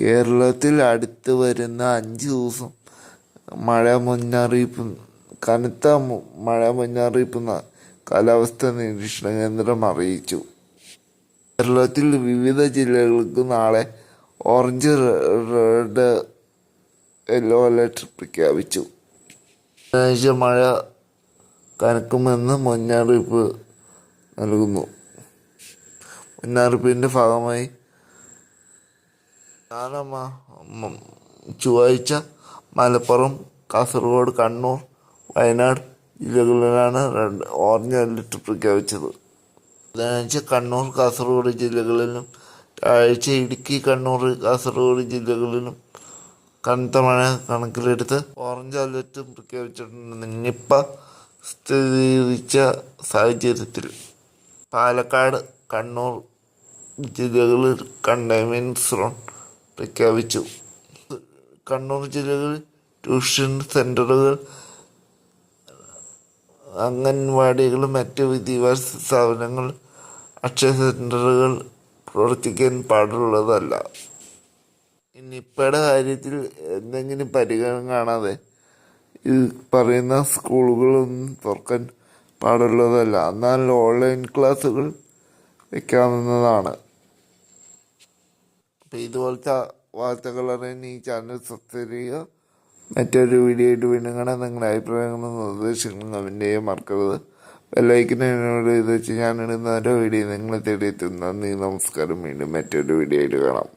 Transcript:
കേരളത്തിൽ അടുത്ത് വരുന്ന അഞ്ച് ദിവസം മഴ മുന്നറിയിപ്പ് കനത്ത മഴ മുന്നറിയിപ്പ് കാലാവസ്ഥാ നിരീക്ഷണ കേന്ദ്രം അറിയിച്ചു. കേരളത്തിൽ വിവിധ ജില്ലകൾക്ക് നാളെ ഓറഞ്ച് റെഡ് യെല്ലോ അലർട്ട് പ്രഖ്യാപിച്ചു. ബുധനാഴ്ച മഴ കനക്കുമെന്ന് മുന്നറിയിപ്പ് നൽകുന്നു. മുന്നറിയിപ്പിന്റെ ഭാഗമായി ഞാനമ്മ ചൊവ്വാഴ്ച മലപ്പുറം കാസർഗോഡ് കണ്ണൂർ വയനാട് ജില്ലകളിലാണ് രണ്ട് ഓറഞ്ച് അലർട്ട് പ്രഖ്യാപിച്ചത്. ബുധനാഴ്ച കണ്ണൂർ കാസർഗോഡ് ജില്ലകളിലും വ്യാഴാഴ്ച ഇടുക്കി കണ്ണൂർ കാസർഗോഡ് ജില്ലകളിലും കനത്ത മഴ കണക്കിലെടുത്ത് ഓറഞ്ച് അലർട്ട് പ്രഖ്യാപിച്ചിട്ടുണ്ട് നിപ്പ സ്ഥിരീകരിച്ച സാഹചര്യത്തിൽ. പാലക്കാട് കണ്ണൂർ ജില്ലകളിൽ കണ്ടെയ്ൻമെന്റ് സോൺ പ്രഖ്യാപിച്ചു. കണ്ണൂർ ജില്ലകളിൽ ട്യൂഷൻ സെന്ററുകൾ അംഗൻവാടികളും മറ്റ് വിദ്യാഭ്യാസ സ്ഥാപനങ്ങൾ അക്ഷയ സെന്ററുകൾ പ്രവർത്തിക്കാൻ പാടുള്ളതല്ല. നിപ്പയുടെ കാര്യത്തിൽ എന്തെങ്കിലും പരിഗണന കാണാതെ ഈ പറയുന്ന സ്കൂളുകളൊന്നും തുറക്കാൻ പാടുള്ളതല്ല. എന്നാൽ ഓൺലൈൻ ക്ലാസ്സുകൾ വെക്കാവുന്നതാണ്. അപ്പം ഇതുപോലത്തെ വാർത്തകൾ അറിയാൻ ഈ ചാനൽ സബ്സ്ക്രൈബ് ചെയ്യുക. മറ്റൊരു വീഡിയോ ആയിട്ട് വീണ്ടും കാണാൻ നിങ്ങളുടെ അഭിപ്രായങ്ങളും നിർദ്ദേശങ്ങളും കമന്റ് ചെയ്യാൻ മറക്കരുത്. ബെല്ലൈക്കിനോട് ഇത് വെച്ച് ഞാനിടുന്ന ഓരോ വീഡിയോ നിങ്ങളെ തേടി എത്തും. നന്ദി നമസ്കാരം. വീണ്ടും മറ്റൊരു വീഡിയോ ആയിട്ട് കാണാം.